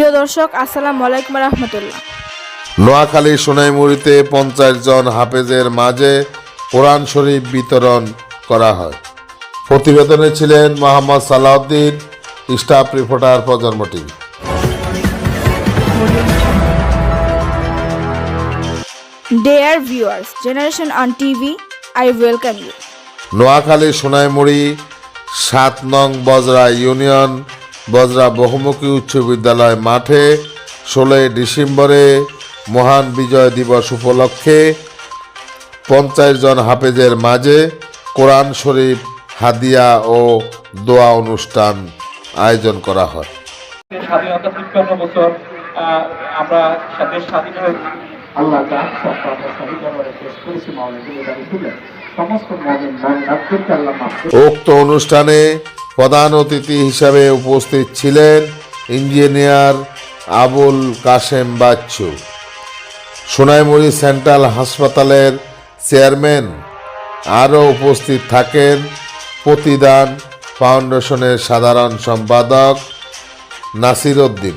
প্রিয় দর্শক আসসালামু আলাইকুম রহমতুল্লাহ। নোয়াখালী সোনাইমুড়িতে পঞ্চাশ জন হাফেজের মাঝে কোরআন শরীফ বিতরণ করা হয়। প্রতিবেদনে ছিলেন Mohammad Salauddin staff reporter Projonmo TV Dear viewers, Generation on TV, I welcome you. Noakhali Sonaimuri সাত নং বজরা ইউনিয়ন বজরা বহুমুখী উচ্চ বিদ্যালয় মাঠে ষোলোই ডিসেম্বরে মহান বিজয় দিবস উপলক্ষে পঞ্চাশ জন হাফেজের মাঝে কোরআন শরীফ হাদিয়া ও দোয়া অনুষ্ঠান আয়োজন করা হয়। স্বাধীনতা তিপ্পান্ন বছর আমরা দেশ স্বাধীন আল্লাহ উক্ত অনুষ্ঠানে প্রধান অতিথি হিসাবে উপস্থিত ছিলেন ইঞ্জিনিয়ার আবুল কাশেম বাচ্চু। সোনাইমুড়ি সেন্ট্রাল হাসপাতালের চেয়ারম্যান। আরও উপস্থিত থাকেন প্রতিদান ফাউন্ডেশনের সাধারণ সম্পাদক নাসির উদ্দিন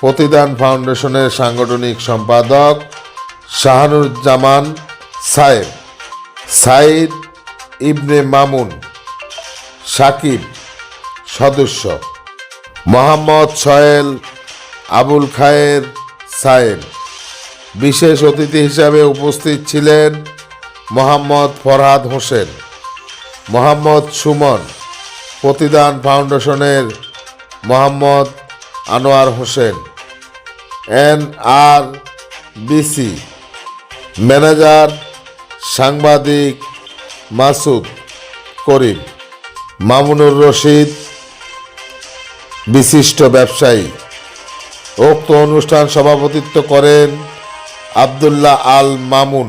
প্রতিদান ফাউন্ডেশনের সাংগঠনিক সম্পাদক শাহানুজ্জামান সাহেব। সাইদ ইবনে মামুন। সাকিব সদস্য মোহাম্মদ সোহেল, আবুল খায়ের সায়েম। বিশেষ অতিথি হিসাবে উপস্থিত ছিলেন মোহাম্মদ ফরহাদ হোসেন, মোহাম্মদ সুমন, প্রতিদান ফাউন্ডেশনের Mohammad Anwar Hossain N R BC manager সাংবাদিক মাসুদ করিম। মামুনুর রশিদ বিশিষ্ট ব্যবসায়ী। উক্ত অনুষ্ঠান সভাপতিত্ব করেন আবদুল্লাহ আল মামুন।